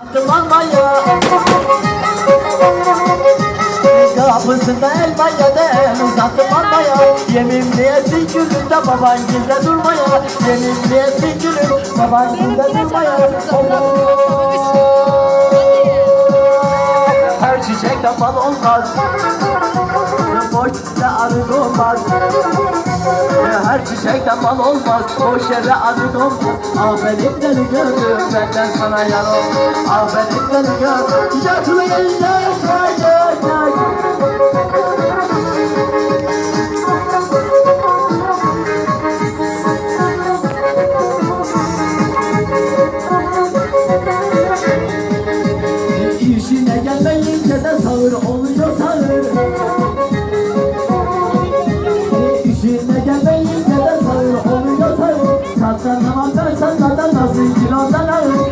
Attım almaya Kapısında elmaya del uzattım almaya Yeminli etsin gülünde baban gilde durmaya Yeminli etsin gülüm baban gilde durmaya Her çiçekte bal olmaz Boş arı olmaz her çiçekten bal olmaz Boş yere arı olmaz benim deli gönlüm Benden sana yar ol. Benim deli gönlüm Yaklı gel gel gel gel gel İşine gelmeyince de sağır oluyor nasıl kilodan ağır